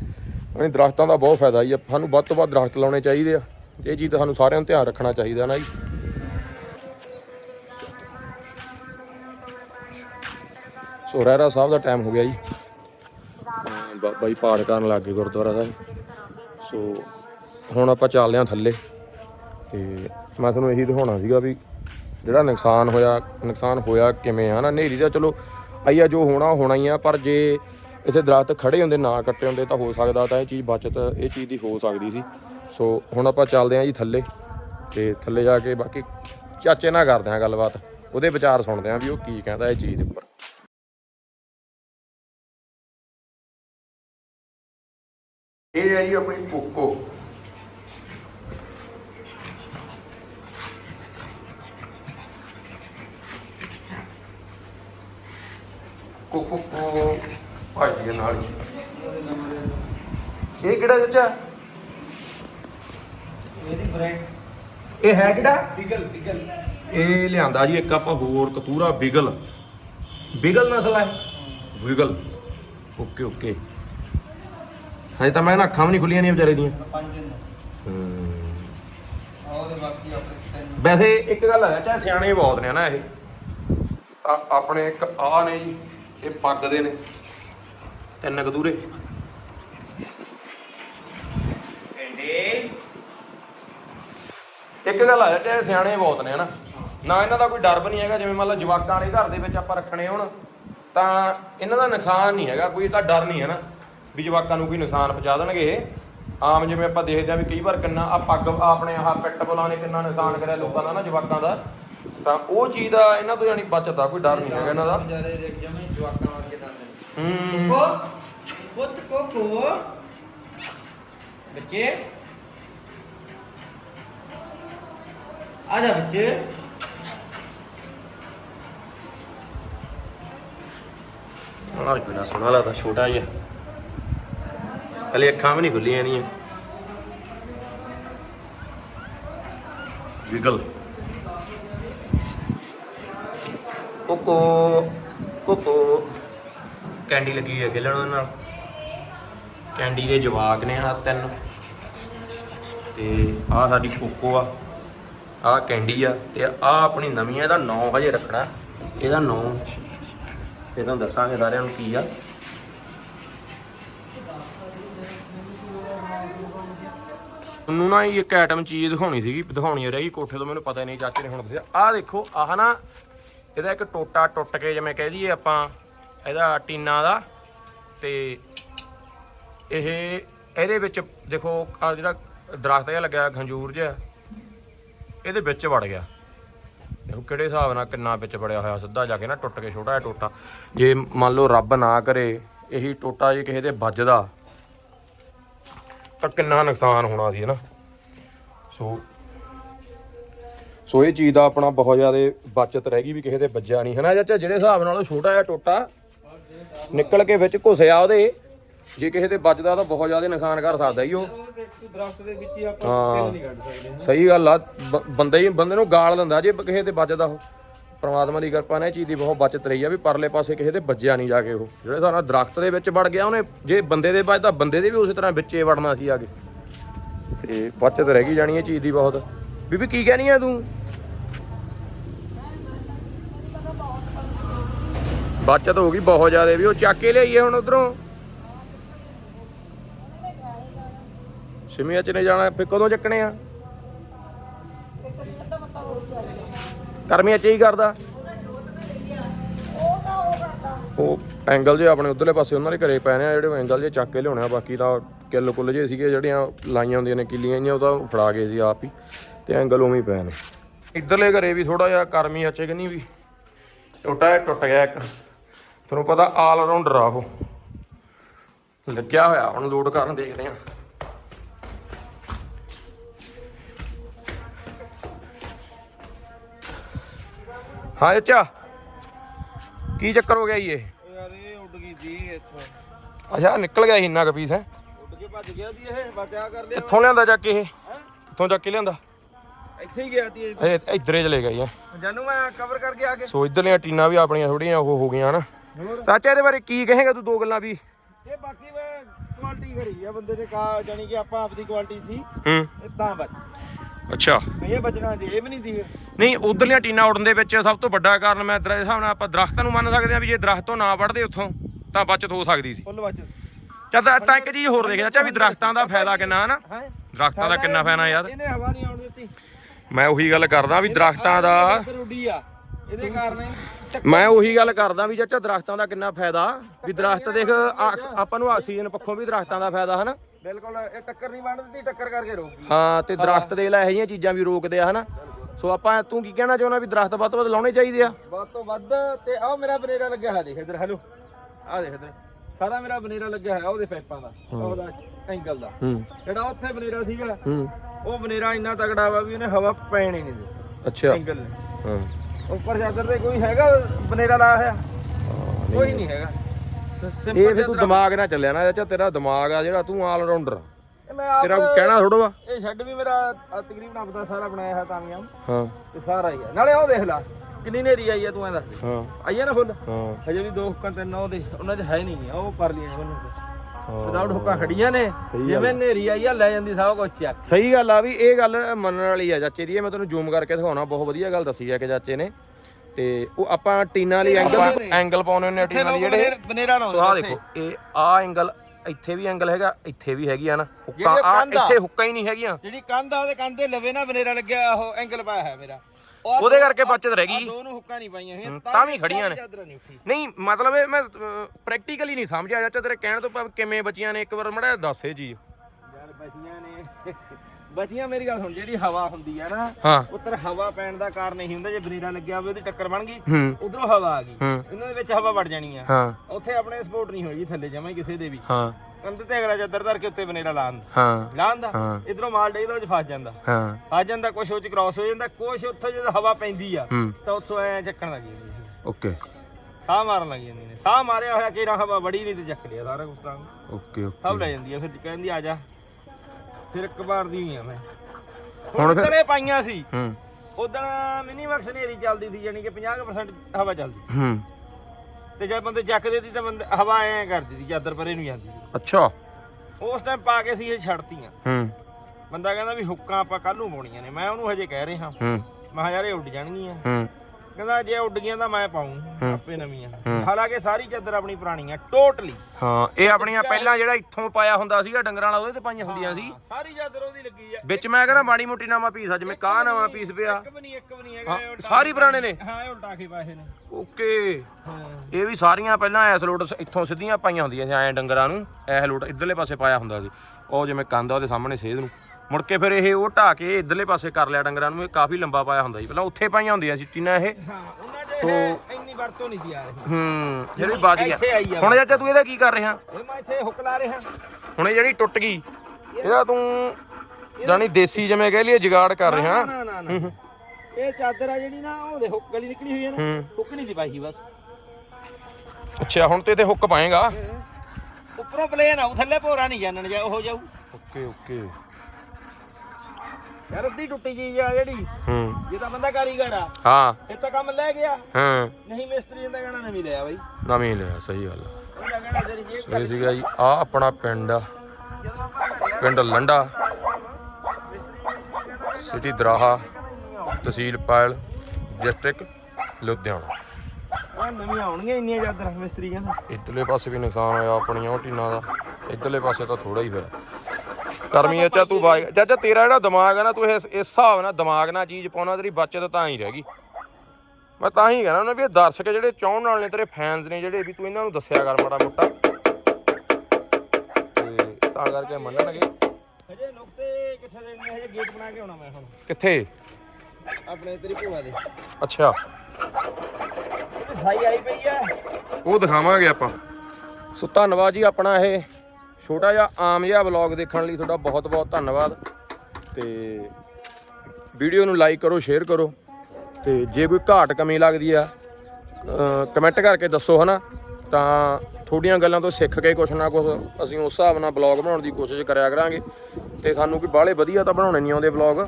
ਯਾਨੀ ਦਰਖਤਾਂ ਦਾ ਬਹੁਤ ਫਾਇਦਾ ਜੀ ਸਾਨੂੰ ਵੱਧ ਤੋਂ ਵੱਧ ਦਰਖਤ ਲਾਉਣੇ ਚਾਹੀਦੇ ਆ। ਇਹ ਚੀਜ਼ ਤਾਂ ਸਾਨੂੰ ਸਾਰਿਆਂ ਨੂੰ ਧਿਆਨ ਰੱਖਣਾ ਚਾਹੀਦਾ ਨਾ ਜੀ। ਸੋ ਰਹਿਰਾ ਸਾਹਿਬ ਦਾ ਟਾਈਮ ਹੋ ਗਿਆ ਜੀ। ਅਹ ਬਾਬਾ ਜੀ ਪਾਠ ਕਰਨ ਲੱਗ ਗਏ ਗੁਰਦੁਆਰਾ ਸਾਹਿਬ। ਸੋ ਹੁਣ ਆਪਾਂ ਚੱਲਦੇ ਹਾਂ ਥੱਲੇ। ਤੇ ਮੈਂ ਤੁਹਾਨੂੰ ਇਹੀ ਦਿਖਾਉਣਾ ਸੀਗਾ ਵੀ ਜਿਹੜਾ ਨੁਕਸਾਨ ਹੋਇਆ ਨੁਕਸਾਨ ਹੋਇਆ ਕਿਵੇਂ ਆ ਨਾ, ਹਨੇਰੀ ਦਾ ਚਲੋ ਆਈਆ ਜੋ ਹੋਣਾ ਹੋਣਾ ਹੀ ਆ, ਪਰ ਜੇ ਇੱਥੇ ਦਰਖਤ ਖੜੇ ਹੁੰਦੇ, ਨਾ ਕੱਟੇ ਹੁੰਦੇ ਤਾਂ ਹੋ ਸਕਦਾ ਤਾਂ ਇਹ ਚੀਜ਼ ਬਚਤ, ਇਹ ਚੀਜ਼ ਦੀ ਹੋ ਸਕਦੀ ਸੀ। ਸੋ ਹੁਣ ਆਪਾਂ ਚੱਲਦੇ ਹਾਂ ਜੀ ਥੱਲੇ। ਤੇ ਥੱਲੇ ਜਾ ਕੇ ਬਾਕੀ ਚਾਚੇ ਨਾਲ ਕਰਦੇ ਹਾਂ ਗੱਲਬਾਤ। ਉਹਦੇ ਵਿਚਾਰ ਸੁਣਦੇ ਹਾਂ ਵੀ ਉਹ ਕੀ ਕਹਿੰਦਾ ਇਹ ਚੀਜ਼ ਦੇ ਉੱਪਰ। ਇਹ ਹੈ ਜੀ ਆਪਣੀ ਕੋਕੋ ਕੋਕੋ ਕੋ ਭਾਜੀ ਦੇ ਨਾਲ ਇਹ ਕਿਹੜਾ ਚਾਚਾ ਇਹਦੀ ਬ੍ਰਾਂਡ ਇਹ ਹੈ ਕਿਹੜਾ ਪਿਗਲ ਪਿਗਲ ਇਹ ਲਿਆਂਦਾ ਜੀ ਇੱਕ ਆਪਾਂ ਹੋਰ ਕਤੂਰਾ ਬਿਗਲ ਬਿਗਲ ਨਸਲ ਹੈ ਬਿਗਲ ਓਕੇ ਓਕੇ ਹਜੇ ਤਾਂ ਮੈਂ ਨਾ ਅੱਖਾਂ ਵੀ ਨਹੀਂ ਖੁੱਲੀਆਂ ਨਹੀਂ ਵਿਚਾਰੇ ਦੀਆਂ। ਪੰਜ ਦਿਨ ਹਮ, ਆ ਉਹਦੇ ਬਾਕੀ ਆਪਣੇ ਤਿੰਨ ਵੈਸੇ ਇੱਕ ਗੱਲ ਹੈ ਚਾਹੇ ਸਿਆਣੇ ਬਹੁਤ ਨੇ ਨਾ ਇਹ। ਆ- ਆਪਣੇ ਇੱਕ ਆ ਨੇ ਜੀ ਇਹ ਪੱਗਦੇ ਨੇ ਤਿੰਨ ਕਤੂਰੇ ਇੱਕ ਗੱਲ ਆ ਚਾਹੇ ਸਿਆਣੇ ਬਹੁਤ ਨੇ ਹਨਾ। ਨਾ ਇਹਨਾਂ ਦਾ ਕੋਈ ਡਰ ਵੀ ਨਹੀਂ ਹੈਗਾ ਜਿਵੇਂ ਮੰਨ ਲਓ ਜਵਾਕਾਂ ਵਾਲੇ ਘਰ ਦੇ ਵਿੱਚ ਆਪਾਂ ਰੱਖਣੇ ਹੋਣ ਤਾਂ ਇਹਨਾਂ ਦਾ ਨੁਕਸਾਨ ਨਹੀਂ ਹੈਗਾ ਕੋਈ ਤਾਂ ਡਰ ਨਹੀਂ ਹੈ ਨਾ। ਵੀ ਜਵਾਕਾਂ ਨੂੰ ਕੋਈ ਨੁਕਸਾਨ ਪਹੁੰਚਾ ਦੇਣਗੇ। ਇਹ ਆਮ ਜਿਵੇਂ ਆਪਾਂ ਦੇਖਦੇ ਆ ਵੀ ਕਈ ਵਾਰ ਕਿੰਨਾ ਆ ਪੱਗ ਆਪਣੇ ਆਹ ਪਿੱਟ ਬੁਲਾਂ ਨੇ ਕਿੰਨਾ ਨੁਕਸਾਨ ਕਰਿਆ ਲੋਕਾਂ ਦਾ ਨਾ ਜਵਾਕਾਂ ਦਾ। ਤਾਂ ਉਹ ਚੀਜ਼ ਦਾ ਇਹਨਾਂ ਤੋਂ ਜਾਨੀ ਬਚਤ ਆ ਕੋਈ ਡਰ ਨਹੀਂ ਹੈਗਾ ਇਹਨਾਂ ਦਾ। ਵਿਚਾਰੇ ਦੇਖ ਜਮੇ ਜਵਾਕਾਂ ਵਰਗੇ ਦੰਦ ਨੇ ਹੂੰ। ਕੋ ਪੁੱਤ ਕੋ ਕੋ। ਬੱਚੇ। ਆ ਜਾ ਬੱਚੇ। ਆਹ ਕਿੰਨਾ ਸੋਹਣਾ ਲੱਗਦਾ ਛੋਟਾ ਜਿਹਾ। ਹਲੇ ਅੱਖਾਂ ਵੀ ਨਹੀਂ ਖੁੱਲੀਆਂ ਇਹਦੀਆਂ ਵਿਗਲ। Cocoa cocoa. ਕੈਂਡੀ ਲੱਗੀ ਹੈ ਖੇਲਣ ਉਹਦੇ ਨਾਲ। ਕੈਂਡੀ ਦੇ ਜਵਾਕ ਨੇ ਆ ਤਿੰਨ। ਤੇ ਆ ਸਾਡੀ ਕੋਕੋ ਆ। ਆ ਕੈਂਡੀ ਆ ਤੇ ਆ ਆਪਣੀ ਨਵੀਂ ਆ ਇਹਦਾ ਨਾਂ ਹਜੇ ਰੱਖਣਾ। ਇਹਦਾ ਨਾਂ। ਇਹ ਤੁਹਾਨੂੰ ਦੱਸਾਂਗੇ ਸਾਰਿਆਂ ਨੂੰ ਕੀ ਆ। ਤੁਹਾਨੂੰ ਨਾ ਇੱਕ ਆਈਟਮ ਚੀਜ਼ ਦਿਖਾਉਣੀ ਸੀਗੀ, ਦਿਖਾਉਣੀ ਰਹਿ ਗਈ ਕੋਠੇ ਤੋਂ ਮੈਨੂੰ ਪਤਾ ਹੀ ਨਹੀਂ ਚਾਚੇ ਨੇ ਹੁਣ ਦੱਸਿਆ। ਆਹ ਦੇਖੋ, ਆਹ ਨਾ, ਇਹਦਾ ਇੱਕ ਟੋਟਾ ਟੁੱਟ ਕੇ ਜਿਵੇਂ ਕਹਿ ਦਈਏ ਆਪਾਂ, ਇਹਦਾ ਟੀਨਾ ਦਾ, ਤੇ ਇਹ, ਇਹਦੇ ਵਿੱਚ ਦੇਖੋ ਆ ਜਿਹੜਾ ਦਰਖਤ ਜਿਹਾ ਲੱਗਿਆ, ਖੰਜੂਰ ਜਿਹਾ, ਇਹਦੇ ਵਿੱਚ ਵੜ ਗਿਆ। ਦੇਖੋ ਕਿਹੜੇ ਹਿਸਾਬ ਨਾਲ ਕਿੰਨਾ ਵਿੱਚ ਵੜਿਆ ਹੋਇਆ, ਸਿੱਧਾ ਜਾ ਕੇ ਨਾ ਟੁੱਟ ਕੇ ਛੋਟਾ ਜਿਹਾ ਟੋਟਾ। ਜੇ ਮੰਨ ਲਓ ਰੱਬ ਨਾ ਕਰੇ ਇਹੀ ਟੋਟਾ ਜੇ ਕਿਸੇ ਦੇ ਵੱਜਦਾ ਤਾਂ ਕਿੰਨਾ ਨੁਕਸਾਨ ਹੋਣਾ ਸੀ ਨਾ ਸੋ ਸੋ ਇਹ ਚੀਜ਼ ਦਾ ਆਪਣਾ ਬਹੁਤ ਜ਼ਿਆਦਾ ਬਚਤ ਰਹਿ ਗਈ ਵੀ ਕਿਸੇ ਦੇ ਵੱਜਿਆ ਨਹੀਂ, ਹਨਾ? ਚਾਚਾ ਜਿਹੜੇ ਹਿਸਾਬ ਨਾਲ ਉਹ ਛੋਟਾ ਜਿਹਾ ਟੋਟਾ ਨਿਕਲ ਕੇ ਵਿੱਚ ਘੁਸਿਆ ਉਹਦੇ, ਜੇ ਕਿਸੇ ਦੇ ਵੱਜਦਾ ਤਾਂ ਬਹੁਤ ਜ਼ਿਆਦਾ ਨੁਕਸਾਨ ਕਰ ਸਕਦਾ ਈ ਉਹ। ਦਰਖਤ ਦੇ ਵਿੱਚ ਹੀ ਆਪਾਂ ਹਾਂ। ਨਹੀਂ ਕੱਢ ਸਕਦੇ ਸਹੀ ਗੱਲ ਆ, ਬ- ਬੰਦੇ ਹੀ, ਬੰਦੇ ਨੂੰ ਗਾਲ ਦਿੰਦਾ ਜੇ ਕਿਸੇ ਦੇ ਵੱਜਦਾ ਉਹ। ਪ੍ਰਮਾਤਮਾ ਦੀ ਕਿਰਪਾ ਨਾਲ ਇਹ ਚੀਜ਼ ਦੀ ਬਹੁਤ ਬਚਤ ਰਹੀ ਆ ਵੀ ਪਰਲੇ ਪਾਸੇ ਕਿਸੇ ਤੇ ਵੱਜਿਆ ਨਹੀਂ ਜਾ ਕੇ ਉਹ। ਜਿਹੜੇ ਸਾਰਾ ਦਰਖਤ ਦੇ ਵਿੱਚ ਵੜ ਗਿਆ ਉਹਨੇ, ਜੇ ਬੰਦੇ ਦੇ ਵੱਜਦਾ, ਬੰਦੇ ਦੇ ਵੀ ਉਸੇ ਤਰ੍ਹਾਂ ਵਿੱਚੇ ਵੜਨਾ ਸੀ ਆ ਕੇ। ਤੇ ਬਚਤ ਰਹਿ ਗਈ ਜਾਣੀ ਇਹ ਚੀਜ਼ ਦੀ ਬਹੁਤ। ਬੀਬੀ, ਕੀ ਕਹਿਣੀ ਆ ਤੂੰ? ਬਚਤ ਹੋ ਗਈ ਬਹੁਤ ਜ਼ਿਆਦਾ ਵੀ, ਉਹ ਚੱਕ ਕੇ ਲਿਆਈਏ ਹੁਣ ਉਧਰੋਂ। ਸਿਮੀਆ ਚ ਨੇ ਜਾਣਾ, ਫਿਰ ਕਦੋਂ ਚੱਕਣੇ ਆ? ਕਰਮੀਆਂ ਚ ਹੀ ਕਰਦਾ। ਉਹ ਐਂਗਲ ਜੇ ਆਪਣੇ ਉਧਰਲੇ ਪਾਸੇ ਉਹਨਾਂ ਦੇ ਘਰੇ ਪਏ ਨੇ ਜਿਹੜੇ ਐਂਗਲ ਜੇ ਚੱਕ ਕੇ ਲਿਆਉਣੇ ਬਾਕੀ ਤਾਂ ਕਿੱਲ ਕੁੱਲ ਜੇ ਸੀਗੇ, ਜਿਹੜੀਆਂ ਲਾਈਆਂ ਹੁੰਦੀਆਂ ਨੇ, ਕਿੱਲੀਆਂ ਜੀਆਂ ਉਹ ਤਾਂ ਫੜਾ ਗਏ ਸੀ ਆਪ ਹੀ, ਤੇ ਐਂਗਲ ਉਵੇਂ ਹੀ ਪਏ ਨੇ। ਇਧਰਲੇ ਘਰੇ ਵੀ ਥੋੜਾ ਜਿਹਾ ਕਰਮੀ ਅੱਛੇ ਕਿ ਨਹੀਂ ਵੀ, ਟੁੱਟਾ ਟੁੱਟ ਗਿਆ ਇੱਕ। ਤੁਹਾਨੂੰ ਪਤਾ ਆਲ ਰਾਉਂਡਰ ਆ ਉਹ। ਲੱਗਿਆ ਹੋਇਆ, ਹੁਣ ਲੋਡ ਕਰਨ ਦੇਖਦੇ ਆ। ਹਾਂ ਅੱਛਾ ਕੀ ਚੱਕਰ ਹੋ ਗਿਆ ਜੀ ਇਹ? ਯਾਰ ਇਹ ਉੱਡ ਗਈ ਸੀ ਇੱਥੋਂ। ਅੱਛਾ ਨਿਕਲ ਗਿਆ ਸੀ ਇੰਨਾ ਕੁ ਪੀਸ ਹੈ? ਉੱਡ ਕੇ ਭੱਜ ਗਿਆ ਸੀ ਇਹ ਬਚਾ ਕਰ ਲਿਆ। ਕਿੱਥੋਂ ਲਿਆਂਦਾ ਚੱਕ ਇਹ? ਕਿੱਥੋਂ ਚੱਕ ਕੇ ਲਿਆਂਦਾ? ਇੱਥੇ ਹੀ ਗਿਆ ਸੀ ਇਹ। ਇਹ ਇਧਰੇ ਚਲੇ ਗਈ ਹੈ। ਜਾਨੂੰ ਮੈਂ ਕਵਰ ਕਰਕੇ ਆ ਕੇ। ਸੋ ਇਧਰਲੀਆਂ ਟੀਨਾਂ ਵੀ ਆਪਣੀਆਂ ਥੋੜੀਆਂ ਉਹ ਹੋ ਗਈਆਂ ਹਨ? ਹੋਰ? ਚਾਚਾ ਇਹਦੇ ਬਾਰੇ ਕੀ ਕਹੇਗਾ ਤੂੰ ਦੋ ਗੱਲਾਂ ਵੀ? ਇਹ ਬਾਕੀ ਮੈਂ ਕੁਆਲਿਟੀ ਖਰੀ ਆ ਬੰਦੇ ਨੇ ਕਹਾ ਜਾਨੀ ਕਿ ਆਪਾਂ ਆਪਦੀ ਕੁਆਲਿਟੀ ਸੀ। ਹੂੰ। ਇਹ ਤਾਂ ਬਚ ਅੱਛਾ। ਇਹ ਬਚਣਾ ਦੀ ਇਹ ਵੀ ਨਹੀਂ ਦੀ ਨਹੀਂ ਉਧਰਲੀਆਂ ਟੀਨਾਂ ਉੜਨ ਦੇ ਵਿੱਚ ਸਭ ਤੋਂ ਵੱਡਾ ਕਾਰਨ ਮੈਂ ਤੇਰੇ ਹਿਸਾਬ ਨਾਲ ਆਪਾਂ ਦਰਖਤਾਂ ਨੂੰ ਮੰਨ ਸਕਦੇ ਹਾਂ ਵੀ ਜੇ ਦਰਖਤ ਤੋਂ ਨਾ ਵੱਢਦੇ ਉੱਥੋਂ ਤਾਂ ਬਚਤ ਹੋ ਸਕਦੀ ਸੀ। ਫੁੱਲ ਬਚ ਚਾਚਾ ਤਾਂ ਇੱਕ ਚੀਜ਼ ਹੋਰ ਦੇਖ ਚਾਚਾ ਵੀ ਦਰਖਤਾਂ ਦਾ ਫਾਇਦਾ ਕਿੰਨਾ ਹਨਾ? ਹੈ। ਦਰਖਤਾਂ ਦਾ ਕਿੰਨਾ ਫਾਇਦਾ ਯਾਰ। ਇਹਨੇ ਹਵਾ ਨਹੀਂ ਆਉਣ ਦਿੱਤੀ। ਮੈਂ ਉਹੀ ਗੱਲ ਕਰਦਾ ਵੀ ਦਰਖਤਾਂ ਦਾ ਆ। ਇਹਦੇ ਕਾਰਨ ਮੈਂ ਉਹੀ ਗੱਲ ਕਰਦਾ ਵੀ ਚਾਚਾ ਦਰਖਤਾਂ ਦਾ ਕਿੰਨਾ ਫਾਇਦਾ। ਵੀ ਦਰਖਤ ਦੇਖ ਆਕਸ- ਆਪਾਂ ਨੂੰ ਆਕਸੀਜਨ ਪੱਖੋਂ ਵੀ ਦਰਖਤਾਂ ਦਾ ਫਾਇਦਾ ਹਨਾ? ਬਿਲਕੁਲ ਇਹ ਟੱਕਰ ਨਹੀਂ ਵੰਡ ਦਿੱਤੀ ਟੱਕਰ ਕਰਕੇ ਰੋਕੀ ਹਾਂ ਤੇ ਦਰਖਤ ਦੇ ਲੈ ਇਹੋ ਜਿਹੀਆਂ ਚੀਜ਼ਾਂ ਵੀ ਰੋਕਦੇ ਆ ਹਨਾ? ਸੋ ਆਪਾਂ ਤੂੰ ਕੀ ਕਹਿਣਾ ਚਾਹੁੰਦਾ ਵੀ ਦਰਖਤ ਵੱਧ ਤੋਂ ਵੱਧ ਲਾਉਣੇ ਚਾਹੀਦੇ ਆ? ਵੱਧ ਤੋਂ ਵੱਧ ਤੇ ਆਹ ਮੇਰਾ ਬਨੇਰਾ ਲੱਗਿਆ ਹੋਇਆ ਦੇਖ ਇਧਰ ਹੈਲੋ। ਆਹ ਦੇਖ ਇਧਰ। ਸਾਰਾ ਮੇਰਾ ਬਨੇਰਾ ਲੱਗਿਆ ਹੋਇਆ ਉਹਦੇ ਪਾਈਪਾਂ ਦਾ ਉਹਦਾ ਐਂਗਲ ਦਾ। ਹੂੰ। ਜਿਹੜਾ ਉੱਥੇ ਬਨੇਰਾ ਸੀਗਾ ਹੂੰ। ਉਹ ਬਨੇਰਾ ਇੰਨਾ ਤਗੜਾ ਵਾ ਵੀ ਉਹਨੇ ਹਵਾ ਪੈਣ ਹੀ ਨਹੀਂ ਦਿੱਤੀ ਅੱਛਾ। ਐਂਗਲ ਨੇ। ਹਾਂ। ਉੱਪਰ ਚਾਦਰ ਤੇ ਕੋਈ ਹੈਗਾ ਬਨੇਰਾ ਲਾਇਆ ਹੋਇਆ? ਕੋਈ ਨਹੀਂ ਹੈਗਾ। ਇਹ ਫਿਰ ਤੂੰ ਦਿਮਾਗ ਨਾਲ ਚੱਲਿਆ ਨਾ ਚਾਚਾ ਤੇਰਾ ਦਿਮਾਗ ਆ ਜਿਹੜਾ ਤੂੰ ਆਲ ਰਾਉਂਡਰ ਇਹ ਮੈਂ ਆਪ ਤੇਰਾ ਕੋਈ ਕਹਿਣਾ ਥੋੜਾ ਵਾ? ਇਹ ਸ਼ੈੱਡ ਵੀ ਮੇਰਾ ਤਕਰੀਬਨ ਆਪਦਾ ਸਾਰਾ ਬਣਾਇਆ ਹੈ ਤਾਮੀਆਂ ਹਾਂ। ਇਹ ਸਾਰਾ ਹੀ ਹੈ ਨਾਲੇ ਉਹ ਦੇਖ ਲੈ ਕਿੰਨੀ ਨੇਰੀ ਆਈ ਆ ਤੂੰ ਐਂ ਦੱਸ। ਹਾਂ। ਆਈ ਆ ਨਾ ਫੁੱਲ? ਹਾਂ। ਹਜੇ ਵੀ ਦੋ ਹੁੱਕਾਂ ਤਿੰਨ ਉਹਦੇ ਉਹਨਾਂ 'ਚ ਹੈ ਨਹੀਂ ਆ ਉਹ ਪਰ ਲੀਆਂ ਉਹਨਾਂ ਤੇ ਹਾਂ। ਵਿਦਾਊਟ ਹੁੱਕਾਂ ਖੜੀਆਂ ਨੇ। ਜਿਵੇਂ ਨੇਰੀ ਆਈ ਆ ਲੈ ਜਾਂਦੀ ਸਭ ਕੁਝ ਚੱਕ ਸਹੀ ਗੱਲ ਆ ਵੀ ਇਹ ਗੱਲ ਮੰਨਣ ਵਾਲੀ ਆ ਚਾਚੇ ਦੀ। ਇਹ ਮੈਂ ਤੈਨੂੰ ਜ਼ੂਮ ਕਰਕੇ ਦਿਖਾਉਣਾ ਬਹੁਤ ਵਧੀਆ ਗੱਲ ਦੱਸੀ ਆ ਕਿ ਚਾਚੇ ਨੇ। ਤੇ ਉਹ ਆਪਾਂ ਟੀਨਾਂ ਵਾਲੀ ਐਂਗਲ ਐਂਗਲ ਪਾਉਣੇ ਨੇ ਟੀਨਾਂ ਵਾਲੀ ਜਿਹੜੇ ਬਨੇਰਾ ਸੋ ਆਹ ਦੇਖੋ ਇਹ ਆ ਐਂਗਲ ਇੱਥੇ ਵੀ ਐਂਗਲ ਹੈਗਾ ਇੱਥੇ ਵੀ ਹੈਗੀ ਆ ਨਾ। ਹੁੱਕਾ ਆ। ਇੱਥੇ ਹੁੱਕਾ ਹੀ ਨਹੀਂ ਹੈਗੀਆਂ। ਜਿਹੜੀ ਕੰਧ ਆ ਉਹਦੇ ਕੰਧ ਦੇ ਲਵੇ ਨਾ ਬਨੇਰਾ ਲੱਗਿਆ ਉਹ ਐਂਗਲ ਪਾਇਆ ਹੈ ਮੇਰਾ। ਉਹ ਉਹਦੇ ਕਰਕੇ ਬਚਤ ਰਹਿ ਗਈ। ਦੋ ਨੂੰ ਹੁੱਕਾਂ ਨਹੀਂ ਪਾਈਆਂ ਹੋਈਆਂ ਤਾਂ ਵੀ ਖੜੀਆਂ ਨੇ। ਨਹੀਂ ਮਤਲਬ ਇਹ ਮੈਂ ਪ੍ਰੈਕਟੀਕਲੀ ਨਹੀਂ ਸਮਝਿਆ ਚਾਚਾ ਤੇਰੇ ਕਹਿਣ ਤੋਂ ਕਿਵੇਂ ਬਚੀਆਂ ਨੇ ਇੱਕ ਵਾਰ ਮੜਾ ਦੱਸ ਇਹ ਚੀਜ਼। ਯਾਰ ਬਚੀਆਂ ਨੇ ਬਚੀਆਂ ਮੇਰੀ ਗੱਲ ਸੁਣ ਜਿਹੜੀ ਹਵਾ ਹੁੰਦੀ ਆ ਨਾ ਹਾਂ। ਉੱਤਰ ਹਵਾ ਪੈਣ ਦਾ ਕਾਰਨ ਇਹੀ ਹੁੰਦਾ ਜੇ ਬਨੇਰਾ ਲੱਗਿਆ ਹੋਵੇ ਉਹਦੀ ਟੱਕਰ ਬਣ ਗਈ ਹੂੰ। ਉਧਰੋਂ ਹਵਾ ਆ ਗਈ। ਇਹਨਾਂ ਦੇ ਵਿੱਚ ਹਵਾ ਵੜ ਜਾਣੀ ਆ। ਹਾਂ। ਉੱਥੇ ਆਪਣੇ ਸਪੋਰਟ ਨਹੀਂ ਹੋਏਗੀ ਥੱਲੇ ਜਮਾਂ ਕਿਸੇ ਦੇ ਵੀ। ਹਾਂ। ਕੰਧ ਤੇ ਅਗਲਾ ਚੱਦਰ ਧਰ ਕੇ ਉੱਤੇ ਬਨੇਰਾ ਲਾਉਣ। ਹਾਂ। ਹਾਂ। ਇਧਰੋਂ ਮਾਲ ਡੇਦਾ ਉਹ ਚ ਫਸ ਜਾਂਦਾ। ਹਾਂ। ਫਸ ਜਾਂਦਾ ਕੁਛ ਉਹ ਚ ਕ੍ਰਾਸ ਹੋ ਜਾਂਦਾ ਕੁਛ ਉੱਥੇ ਜਦੋਂ ਹਵਾ ਪੈਂਦੀ ਆ ਤਾਂ ਉੱਥੋਂ ਐ ਚੱਕਣ ਲੱਗ ਜਾਂਦੀ ਓਕੇ। ਸਾਹ ਮਾਰਨ ਲੱਗ ਜਾਂਦੀ ਨੇ। ਸਾਹ ਮਾਰਿਆ ਹੋਇਆ ਕੇਰਾ ਹਵਾ ਬੜੀ ਨਹੀਂ ਤੇ ਚੱਕ ਲਿਆ ਸਾਰਾ ਕੁਝ ਤਾਂ। ਓਕੇ ਸਭ ਓਕੇ ਲੈ ਜਾਂਦੀ ਆ ਫਿਰ ਕਹਿੰਦੀ ਆ ਜਾ। ਫਿਰ ਇੱਕ ਵਾਰ ਦੀ ਹੋਈ ਆ ਮੈਂ। ਹੁਣ ਹੁਣ ਫਿਰ- ਫਿਰ ਪਾਈਆਂ ਸੀ। ਹੂੰ। ਉਦੋਂ ਮਿਨੀਮੈਕਸ ਨੇਰੀ ਚੱਲਦੀ ਸੀ ਯਾਨੀ ਕਿ 50% ਹਵਾ ਚੱਲਦੀ ਸੀ। ਹੂੰ। ਤੇ ਜਦ ਬੰਦੇ ਚੱਕਦੇ ਸੀ ਤਾਂ ਬੰਦੇ ਹਵਾ ਐ ਕਰਦੀ ਸੀ ਚਾਦਰ ਪਰੇ ਨੂੰ ਜਾਂਦੀ ਸੀ। ਅੱਛਾ। ਉਸ ਟਾਈਮ ਪਾ ਕੇ ਸੀ ਇਹ ਛੱਡਤੀਆਂ। ਹੂੰ। ਬੰਦਾ ਕਹਿੰਦਾ ਵੀ ਹੁੱਕਾਂ ਆਪਾਂ ਕੱਲ ਨੂੰ ਪਾਉਣੀਆਂ ਨੇ ਮੈਂ ਉਹਨੂੰ ਹਜੇ ਕਹਿ ਰਿਹਾ। ਹੂੰ। ਮੈਂ ਕਿਹਾ ਯਾਰ ਇਹ ਉੱਡ ਜਾਣਗੀਆਂ। ਹੂੰ। ਕਹਿੰਦਾ ਜੇ ਉੱਡ ਗਈਆਂ ਤਾਂ ਮੈਂ ਪਾਉਂ ਆਪੇ ਨਵੀਆਂ। ਹਾਲਾਂਕਿ ਸਾਰੀ ਚਾਦਰ ਆਪਣੀ ਪੁਰਾਣੀ ਆ ਟੋਟਲੀ। ਹਾਂ ਇਹ ਆਪਣੀਆਂ ਪਹਿਲਾਂ ਜਿਹੜਾ ਇੱਥੋਂ ਪਾਇਆ ਹੁੰਦਾ ਸੀਗਾ ਡੰਗਰਾਂ ਵਾਲਾ ਉਹਦੇ ਤੇ ਪਾਈਆਂ ਹੁੰਦੀਆਂ ਸੀ। ਸਾਰੀ ਚਾਦਰ ਉਹਦੀ ਲੱਗੀ ਆ। ਵਿੱਚ ਮੈਂ ਕਹਿੰਦਾ ਮਾੜੀ ਮੋਟੀ ਨਵਾਂ ਪੀਸ ਆ ਜਿਵੇਂ ਕਾਹ ਨਵਾਂ ਪੀਸ ਪਿਆ। ਇੱਕ ਵੀ ਨਹੀਂ ਇੱਕ ਵੀ ਨਹੀਂ ਹੈਗਾ ਸਾਰੀ ਪੁਰਾਣੇ ਨੇ। ਹਾਂ ਇਹ ਉਲਟਾ ਕੇ ਪਾਏ ਨੇ ਓਕੇ ਇਹ ਵੀ ਸਾਰੀਆਂ ਪਹਿਲਾਂ ਐਸ ਲੋਟ ਇੱਥੋਂ ਸਿੱਧੀਆਂ ਪਾਈਆਂ ਹੁੰਦੀਆਂ ਸੀ ਐਂ ਡੰਗਰਾਂ ਨੂੰ ਐਸ ਲੋਟ ਇਧਰਲੇ ਪਾਸੇ ਪਾਇਆ ਹੁੰਦਾ ਸੀ। ਉਹ ਜਿਵੇਂ ਆ ਉਹਦੇ ਸਾਹਮਣੇ ਸੇਧ ਨੂੰ। ਮੁੜ ਕੇ ਫਿਰ ਇਹ ਉਹ ਢਾ ਕੇ ਇਧਰਲੇ ਪਾਸੇ ਕਰ ਲਿਆ ਡੰਗਰਾਂ ਨੂੰ ਇਹ ਕਾਫੀ ਲੰਬਾ ਪਾਇਆ ਹੁੰਦਾ ਸੀ। ਪਹਿਲਾਂ ਉੱਥੇ ਪਾਈਆਂ ਹੁੰਦੀਆਂ ਸੀ ਟੀਨਾਂ ਇਹ। ਹਾਂ ਉਹਨਾਂ ਦੇ ਇਹ ਇੰਨੀ ਵਰਤੋਂ ਨਹੀਂ ਦੀ ਆ ਰਹੀ। ਹੂੰ ਜਿਹੜੀ ਬਚ ਗਿਆ ਇੱਥੇ ਆਈ ਆ। ਹੁਣ ਚਾਚਾ ਤੂੰ ਇਹਦਾ ਕੀ ਕਰ ਰਿਹਾ? ਇਹ ਮੈਂ ਇੱਥੇ ਹੁੱਕ ਲਾ ਰਿਹਾ। ਹੁਣ ਇਹ ਜਿਹੜੀ ਟੁੱਟ ਗਈ ਇਹਦਾ ਤੂੰ ਜਾਨੀ ਦੇਸੀ ਜਿਵੇਂ ਕਹਿ ਲਈਏ ਜੁਗਾੜ ਕਰ ਰਿਹਾ। ਨਾ ਨਾ ਨਾ ਇਹ ਚਾਦਰ ਆ ਜਿਹੜੀ ਨਾ ਉਹ ਦੇ ਹੁੱਕ ਗਲੀ ਨਿਕਲੀ ਹੋਈ ਹੈ ਨਾ। ਹੂੰ। ਹੁੱਕ ਨਹੀਂ ਦੀ ਪਾਈ ਬਸ। ਅੱਛਾ ਹੁਣ ਤੇ ਤੇ ਹੁੱਕ ਪਾਏਗਾ। ਉੱਪਰੋਂ ਪਲੇਨ ਆਉ ਥੱਲੇ ਭੋਰਾ ਨਹੀਂ ਜਾਣਨ ਜਾ ਉਹ ਜਾਊ। Okay okay. ਯਾਰ ਅੱਧੀ ਟੁੱਟੀ ਚੀਜ਼ ਆ ਜਿਹੜੀ। ਹੂੰ। ਜੇ ਤਾਂ ਬੰਦਾ ਕਾਰੀਗਰ ਆ ਹਾਂ। ਇਹ ਤਾਂ ਕੰਮ ਲੈ ਗਿਆ। ਹਾਂ। ਨਹੀਂ ਮਿਸਤਰੀ ਦਾ ਕਹਿਣਾ ਨਹੀਂ ਲਿਆ ਬਾਈ। ਨਵੀਂ ਲਿਆ ਸਹੀ ਗੱਲ ਆ। ਉਹਦਾ ਕਹਿਣਾ ਤੇਰੀ ਜੇਬ ਇਹ ਸੀਗਾ ਜੀ ਆ ਆਪਣਾ ਪਿੰਡ ਆ। ਪਿੰਡ Landa. City Doraha tehsil Payal district Ludhiana. ਆ ਨਵੀਆਂ ਆਉਣਗੀਆਂ ਇੰਨੀਆਂ ਚਾਦਰਾਂ ਮਿਸਤਰੀ ਕਹਿੰਦਾ। ਇੱਧਰਲੇ ਪਾਸੇ ਵੀ ਨੁਕਸਾਨ ਹੋਇਆ ਆਪਣੀਆਂ ਉਹ ਟੀਨਾਂ ਦਾ। ਇੱਧਰਲੇ ਪਾਸੇ ਤਾਂ ਥੋੜਾ ਹੀ ਫਿਰ ਕਰਮੀ ਚਾਚਾ ਤੂੰ ਬਾਈ ਚਾਚਾ ਤੇਰਾ ਜਿਹੜਾ ਦਿਮਾਗ ਹੈ ਨਾ ਤੂੰ ਇਸ ਇਸ ਹਿਸਾਬ ਨਾਲ ਦਿਮਾਗ ਨਾਲ ਚੀਜ਼ ਪਾਉਣਾ ਤੇਰੀ ਬਚਤ ਤਾਂ ਹੀ ਰਹਿ ਗਈ। ਮੈਂ ਤਾਂ ਹੀ ਕਹਿੰਦਾ ਨਾ ਵੀ ਇਹ ਦਰਸ਼ਕ ਜਿਹੜੇ ਚਾਹਣ ਵਾਲੇ ਨੇ ਤੇਰੇ ਫੈਨਸ ਨੇ ਜਿਹੜੇ ਵੀ ਤੂੰ ਇਹਨਾਂ ਨੂੰ ਦੱਸਿਆ ਕਰ ਮਾੜਾ ਮੋਟਾ। ਤੇ ਤਾਂ ਕਰਕੇ ਮੰਨਣਗੇ। ਹਜੇ ਨੁਕਤੇ ਕਿੱਥੇ ਦੇ ਨੇ? ਹਜੇ ਗੇਟ ਬਣਾ ਕੇ ਆਉਣਾ ਮੈਂ ਹੁਣ। ਕਿੱਥੇ? ਆਪਣੇ ਤੇਰੀ ਭੂਆ ਦੇ। ਅੱਛਾ। ਸਾਈ ਆਈ ਪਈ ਆ। ਉਹ ਦਿਖਾਵਾਂਗੇ ਆਪਾਂ। ਸੋ ਧੰਨਵਾਦ ਜੀ ਆਪਣਾ ਇਹ ਛੋਟਾ ਜਿਹਾ ਆਮ ਜਿਹਾ ਵਲੌਗ ਦੇਖਣ ਲਈ ਤੁਹਾਡਾ ਬਹੁਤ ਬਹੁਤ ਧੰਨਵਾਦ। ਤੇ ਵੀਡੀਓ ਨੂੰ ਲਾਈਕ ਕਰੋ ਸ਼ੇਅਰ ਕਰੋ। ਤੇ ਜੇ ਕੋਈ ਘਾਟ ਕਮੀ ਲੱਗਦੀ ਆ ਕਮੈਂਟ ਕਰਕੇ ਦੱਸੋ ਹਨਾ। ਤਾਂ ਤੁਹਾਡੀਆਂ ਗੱਲਾਂ ਤੋਂ ਸਿੱਖ ਕੇ ਕੁਛ ਨਾ ਕੁਛ ਅਸੀਂ ਉਸ ਹਿਸਾਬ ਨਾਲ ਬਲੌਗ ਬਣਾਉਣ ਦੀ ਕੋਸ਼ਿਸ਼ ਕਰਿਆ ਕਰਾਂਗੇ। ਤੇ ਸਾਨੂੰ ਕਿ ਬਾਹਲੇ ਵਧੀਆ ਤਾਂ ਬਣਾਉਣੇ ਨਹੀਂ ਆਉਂਦੇ ਬਲੌਗ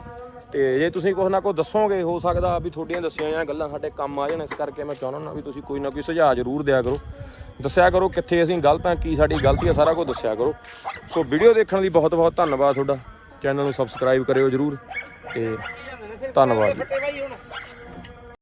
ਤੇ ਜੇ ਤੁਸੀਂ ਕੁਛ ਨਾ ਕੁਛ ਦੱਸੋਗੇ, ਹੋ ਸਕਦਾ ਵੀ ਤੁਹਾਡੀਆਂ ਦੱਸੀਆਂ ਹੋਈਆਂ ਗੱਲਾਂ ਸਾਡੇ ਕੰਮ ਆ ਜਾਣ, ਇਸ ਕਰਕੇ ਮੈਂ ਚਾਹੁੰਦਾ ਨਾ ਵੀ ਤੁਸੀਂ ਕੋਈ ਨਾ ਕੋਈ ਸੁਝਾਅ ਜ਼ਰੂਰ ਦਿਆ ਕਰੋ। ਦੱਸਿਆ ਕਰੋ ਕਿੱਥੇ ਅਸੀਂ ਗਲਤ ਆ ਕੀ ਸਾਡੀ ਗਲਤੀ ਆ, ਸਾਰਾ ਕੁਝ ਦੱਸਿਆ ਕਰੋ। ਸੋ ਵੀਡੀਓ ਦੇਖਣ ਲਈ ਬਹੁਤ ਬਹੁਤ ਧੰਨਵਾਦ ਤੁਹਾਡਾ। ਚੈਨਲ ਨੂੰ ਸਬਸਕ੍ਰਾਈਬ ਕਰਿਓ ਜ਼ਰੂਰ ਤੇ ਧੰਨਵਾਦ ਜੀ।